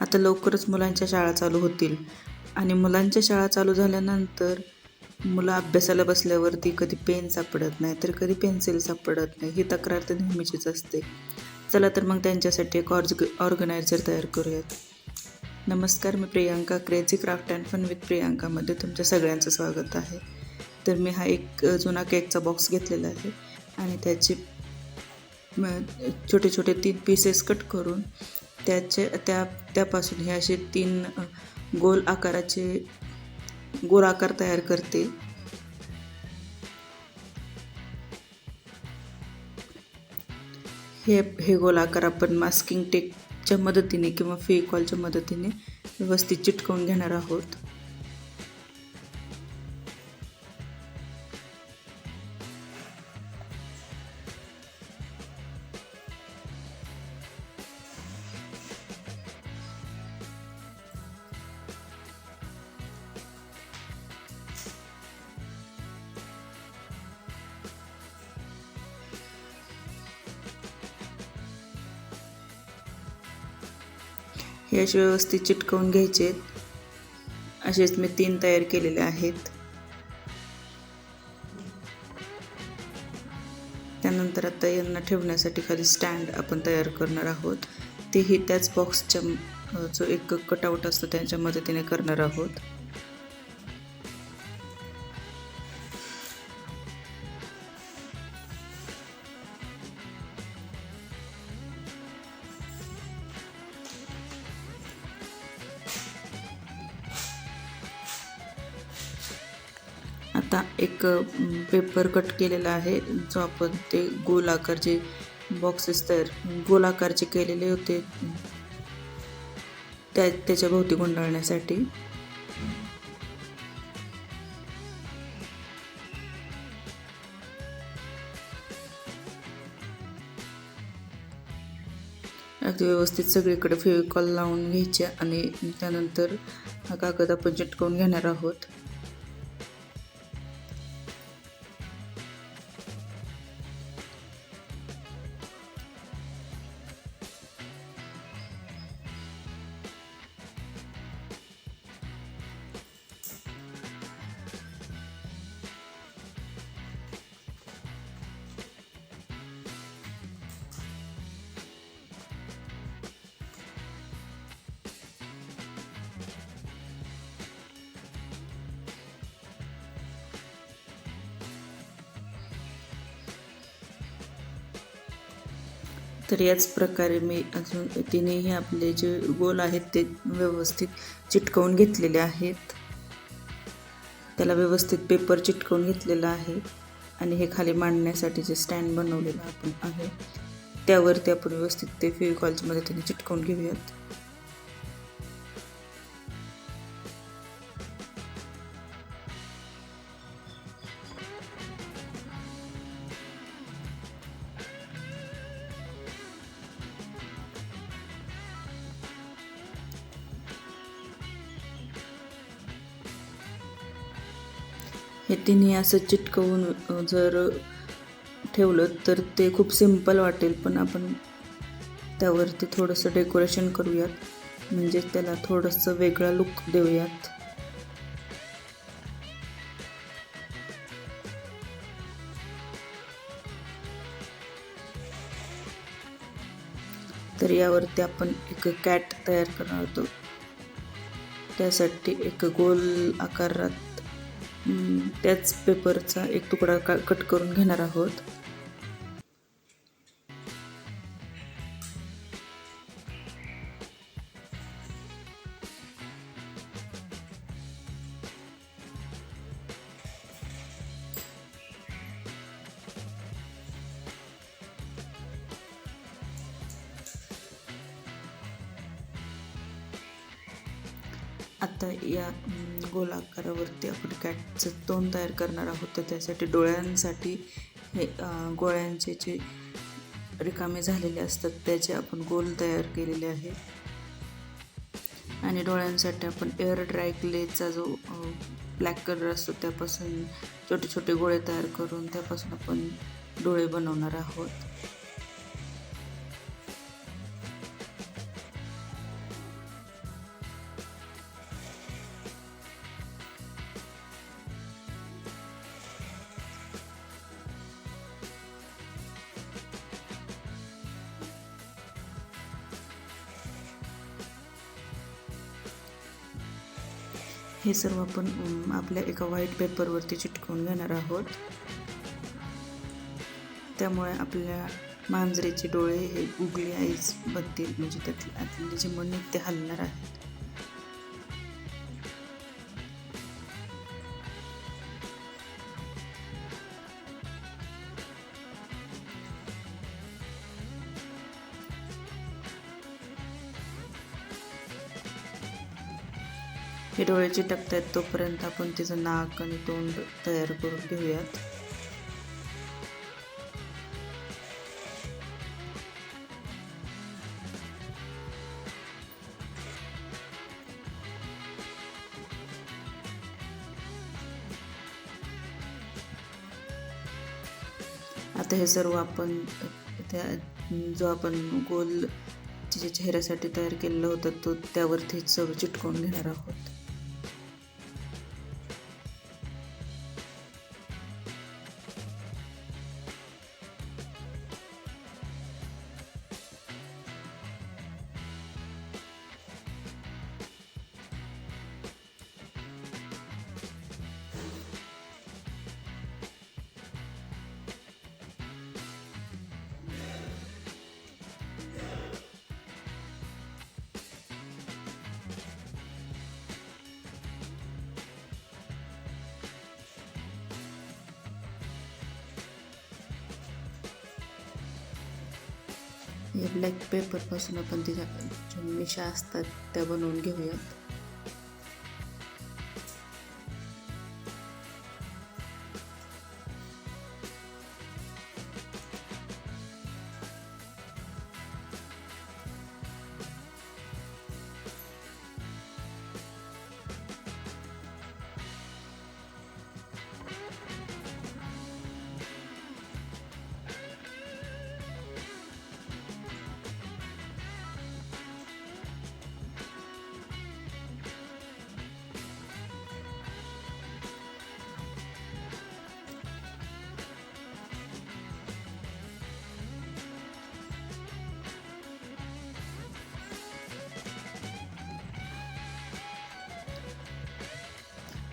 आता लवकरच मुलांच्या शाळा चालू होतील. आणि मुलांच्या शाळा चालू झाल्यानंतर मुलं अभ्यासाला बसल्यावरती कधी पेन सापडत नाही तर कधी पेन्सिल सापडत नाही ही तक्रार तर नेहमीचीच असते. चला तर मग त्यांच्यासाठी एक ऑर्ज ऑर्गनायझर तयार करूयात. नमस्कार मी Priyanka crazy craft and fun with प्रियांकामध्ये तुमच्या सगळ्यांचं स्वागत आहे. तर मी हा एक जुना केकचा बॉक्स घेतलेला आहे आणि त्याचे छोटे छोटे तीन पीसेस कट करून त्याचे त्या त्यापासून हे असे तीन गोल आकाराचे गोल आकार तयार करते. हे हे गोल आकार आपण मास्किंग टेकच्या मदतीने किंवा फेकॉलच्या मदतीने व्यवस्थित चिटकवून घेणार आहोत. हे असे व्यवस्थित चिटकवून घ्यायचे. असेच मी तीन तयार केलेले आहेत. त्यानंतर आता यांना ठेवण्यासाठी खाली स्टँड आपण तयार करणार आहोत. तेही त्याच बॉक्सच्या जो एक कटआउट असतो त्यांच्या मदतीने करणार आहोत. आता एक पेपर कट केलेला आहे जो आपण ते गोल आकारचे बॉक्सेस तयार गोल आकारचे केलेले होते त्या त्याच्या भोवती गुंडाळण्यासाठी. अगदी व्यवस्थित सगळीकडे फेविकॉल लावून घ्यायचे आणि त्यानंतर हा कागद आपण चिटकवून घेणार आहोत. तर याच प्रकारे मी अजून तिनेही आपले जे गोल आहेत ते व्यवस्थित चिटकवून घेतलेले आहेत. त्याला व्यवस्थित पेपर चिटकवून घेतलेला आहे आणि हे खाली मांडण्यासाठी जे स्टँड बनवलेलं आपण आहे त्यावरती आपण व्यवस्थित ते फेविकॉलच्या मदतीने चिटकवून घेऊयात. हे तिन्ही असं चिटकवून जर ठेवलं तर ते खूप सिंपल वाटेल पण आपण त्यावरती थोडंसं डेकोरेशन करूयात. म्हणजे त्याला थोडंसं वेगळा लुक देऊयात. तर यावरती आपण एक कॅट तयार करणार होतो त्यासाठी एक गोल आकारात त्याच पेपरचा एक तुकडा का कट करून घेणार आहोत. आता या गोल आकारावरती आपण कॅटचं तोंड तयार करणार आहोत. तर त्यासाठी डोळ्यांसाठी हे गोळ्यांचे जे रिकामे झालेले असतात त्याचे आपण गोल तयार केलेले आहे. आणि डोळ्यांसाठी आपण एअर ड्राय क्लेचा जो ब्लॅक कलर असतो त्यापासून छोटे छोटे गोळे तयार करून त्यापासून आपण डोळे बनवणार आहोत. हे सर्व आपण आपल्या एका व्हाईट पेपरवरती चिटकवून घेणार आहोत. त्यामुळे आपल्या मांजरेचे डोळे हे उगली आईज बनतील म्हणजे त्यातले आतले जे मन आहेत ते हलणार आहेत. हे डोळे चिटकतायत तोपर्यंत आपण तिचं नाक आणि तोंड तयार करून घेऊयात. आता हे सर्व आपण त्या जो आपण गोल तिच्या चेहऱ्यासाठी तयार केलेला होता तो त्यावरती सर्व चिटकवून घेणार आहोत. हे ब्लॅक पेपरपासून आपण तिच्या ज्या मिशा असतात त्या बनवून घेऊयात.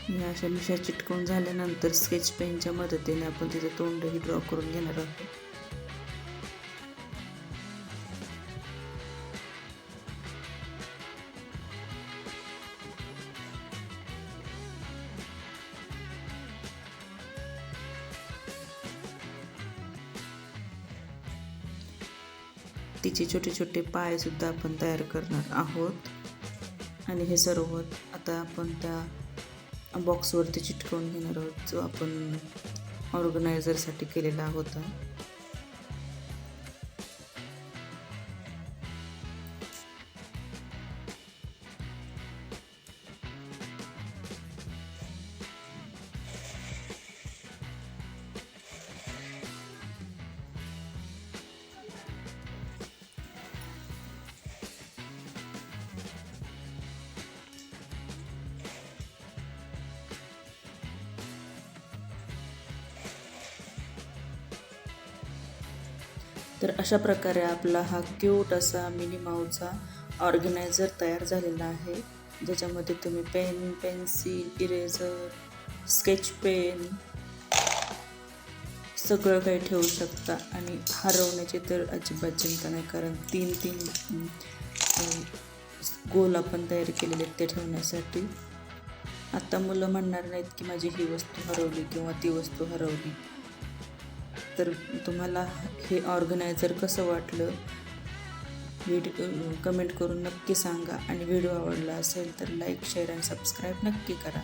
या अशा मिशा चिटकवून झाल्यानंतर स्केच पेनच्या मदतीने आपण तिचं तोंडही ड्रॉ करून घेणार आहोत. तिचे छोटे छोटे पाय सुद्धा आपण तयार करणार आहोत. आणि हे सर्व आता आपण त्या बॉक्सवरती चिटकवून घेणार आहोत जो आपण ऑर्गनायझरसाठी केलेला होता. तर अशा प्रकारे आपला हा क्यूट असा मिनी माऊचा ऑर्गनायझर तयार झालेला आहे. ज्याच्यामध्ये तुम्ही pen pencil eraser sketch pen सगळं काही ठेवू शकता. आणि हरवण्याची तर अजिबात चिंता नाही कारण तीन तीन गोल आपण तयार केलेले आहेत ते ठेवण्यासाठी. आत्ता मुलं म्हणणार नाहीत की माझी ही वस्तू हरवली किंवा ती वस्तू हरवली. तर तुम्हाला हे ऑर्गनायझर कसं वाटलं? व्हिडिओ कमेंट करून नक्की सांगा. आणि व्हिडिओ आवडला असेल तर लाईक शेअर आणि सबस्क्राईब नक्की करा.